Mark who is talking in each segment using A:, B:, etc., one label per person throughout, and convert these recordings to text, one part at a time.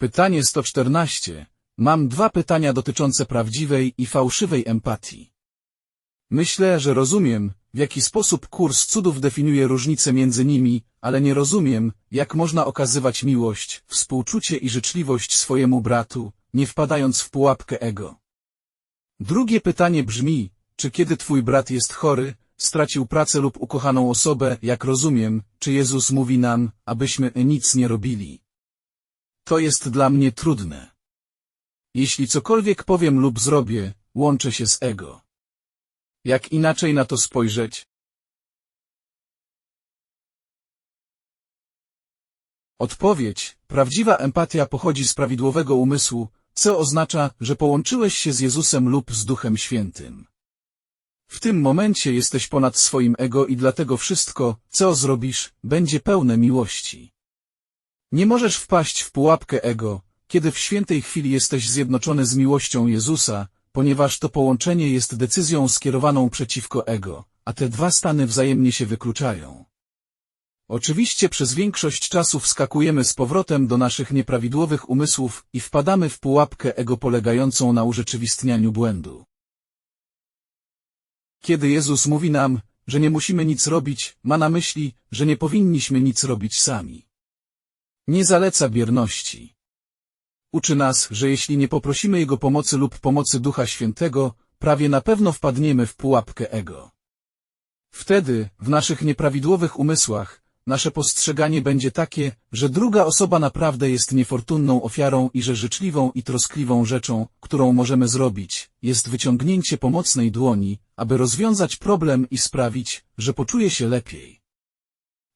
A: Pytanie 114. Mam dwa pytania dotyczące prawdziwej i fałszywej empatii. Myślę, że rozumiem, w jaki sposób kurs cudów definiuje różnice między nimi, ale nie rozumiem, jak można okazywać miłość, współczucie i życzliwość swojemu bratu, nie wpadając w pułapkę ego. Drugie pytanie brzmi, czy kiedy twój brat jest chory, stracił pracę lub ukochaną osobę, jak rozumiem, czy Jezus mówi nam, abyśmy nic nie robili. To jest dla mnie trudne. Jeśli cokolwiek powiem lub zrobię, łączę się z ego. Jak inaczej na to spojrzeć? Odpowiedź. Prawdziwa empatia pochodzi z prawidłowego umysłu, co oznacza, że połączyłeś się z Jezusem lub z Duchem Świętym. W tym momencie jesteś ponad swoim ego i dlatego wszystko, co zrobisz, będzie pełne miłości. Nie możesz wpaść w pułapkę ego, kiedy w świętej chwili jesteś zjednoczony z miłością Jezusa, ponieważ to połączenie jest decyzją skierowaną przeciwko ego, a te dwa stany wzajemnie się wykluczają. Oczywiście przez większość czasu wskakujemy z powrotem do naszych nieprawidłowych umysłów i wpadamy w pułapkę ego polegającą na urzeczywistnianiu błędu. Kiedy Jezus mówi nam, że nie musimy nic robić, ma na myśli, że nie powinniśmy nic robić sami. Nie zaleca bierności. Uczy nas, że jeśli nie poprosimy Jego pomocy lub pomocy Ducha Świętego, prawie na pewno wpadniemy w pułapkę ego. Wtedy, w naszych nieprawidłowych umysłach, nasze postrzeganie będzie takie, że druga osoba naprawdę jest niefortunną ofiarą i że życzliwą i troskliwą rzeczą, którą możemy zrobić, jest wyciągnięcie pomocnej dłoni, aby rozwiązać problem i sprawić, że poczuje się lepiej.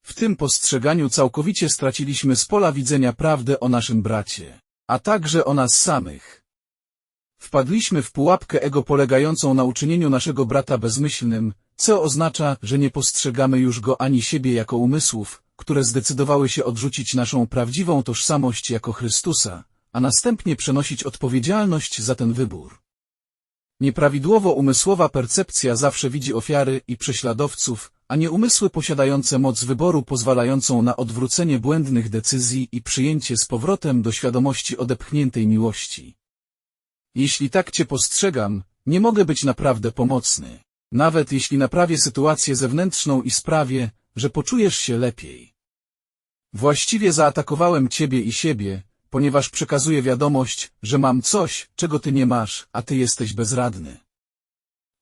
A: W tym postrzeganiu całkowicie straciliśmy z pola widzenia prawdę o naszym bracie, a także o nas samych. Wpadliśmy w pułapkę ego polegającą na uczynieniu naszego brata bezmyślnym, co oznacza, że nie postrzegamy już go ani siebie jako umysłów, które zdecydowały się odrzucić naszą prawdziwą tożsamość jako Chrystusa, a następnie przenosić odpowiedzialność za ten wybór. Nieprawidłowo umysłowa percepcja zawsze widzi ofiary i prześladowców, a nie umysły posiadające moc wyboru pozwalającą na odwrócenie błędnych decyzji i przyjęcie z powrotem do świadomości odepchniętej miłości. Jeśli tak cię postrzegam, nie mogę być naprawdę pomocny. Nawet jeśli naprawię sytuację zewnętrzną i sprawię, że poczujesz się lepiej. Właściwie zaatakowałem ciebie i siebie, ponieważ przekazuję wiadomość, że mam coś, czego ty nie masz, a ty jesteś bezradny.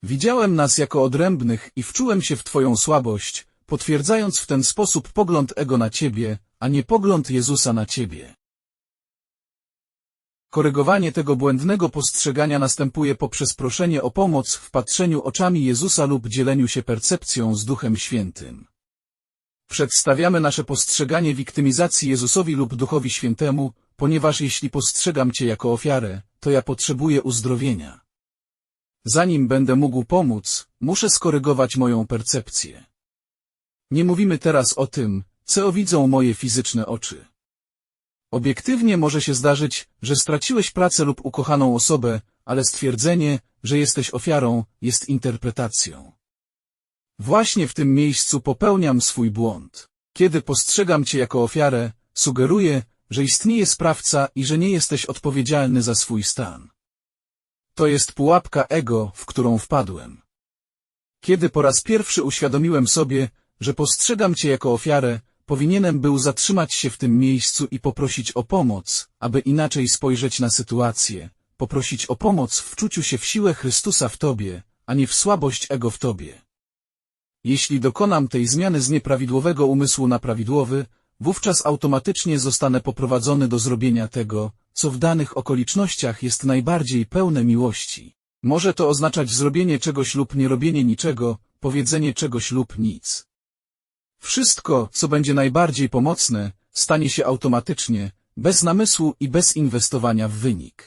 A: Widziałem nas jako odrębnych i wczułem się w twoją słabość, potwierdzając w ten sposób pogląd ego na ciebie, a nie pogląd Jezusa na ciebie. Korygowanie tego błędnego postrzegania następuje poprzez proszenie o pomoc w patrzeniu oczami Jezusa lub dzieleniu się percepcją z Duchem Świętym. Przedstawiamy nasze postrzeganie wiktymizacji Jezusowi lub Duchowi Świętemu, ponieważ jeśli postrzegam Cię jako ofiarę, to ja potrzebuję uzdrowienia. Zanim będę mógł pomóc, muszę skorygować moją percepcję. Nie mówimy teraz o tym, co widzą moje fizyczne oczy. Obiektywnie może się zdarzyć, że straciłeś pracę lub ukochaną osobę, ale stwierdzenie, że jesteś ofiarą, jest interpretacją. Właśnie w tym miejscu popełniam swój błąd. Kiedy postrzegam cię jako ofiarę, sugeruję, że istnieje sprawca i że nie jesteś odpowiedzialny za swój stan. To jest pułapka ego, w którą wpadłem. Kiedy po raz pierwszy uświadomiłem sobie, że postrzegam cię jako ofiarę, powinienem był zatrzymać się w tym miejscu i poprosić o pomoc, aby inaczej spojrzeć na sytuację, poprosić o pomoc w czuciu się w siłę Chrystusa w Tobie, a nie w słabość ego w Tobie. Jeśli dokonam tej zmiany z nieprawidłowego umysłu na prawidłowy, wówczas automatycznie zostanę poprowadzony do zrobienia tego, co w danych okolicznościach jest najbardziej pełne miłości. Może to oznaczać zrobienie czegoś lub nie robienie niczego, powiedzenie czegoś lub nic. Wszystko, co będzie najbardziej pomocne, stanie się automatycznie, bez namysłu i bez inwestowania w wynik.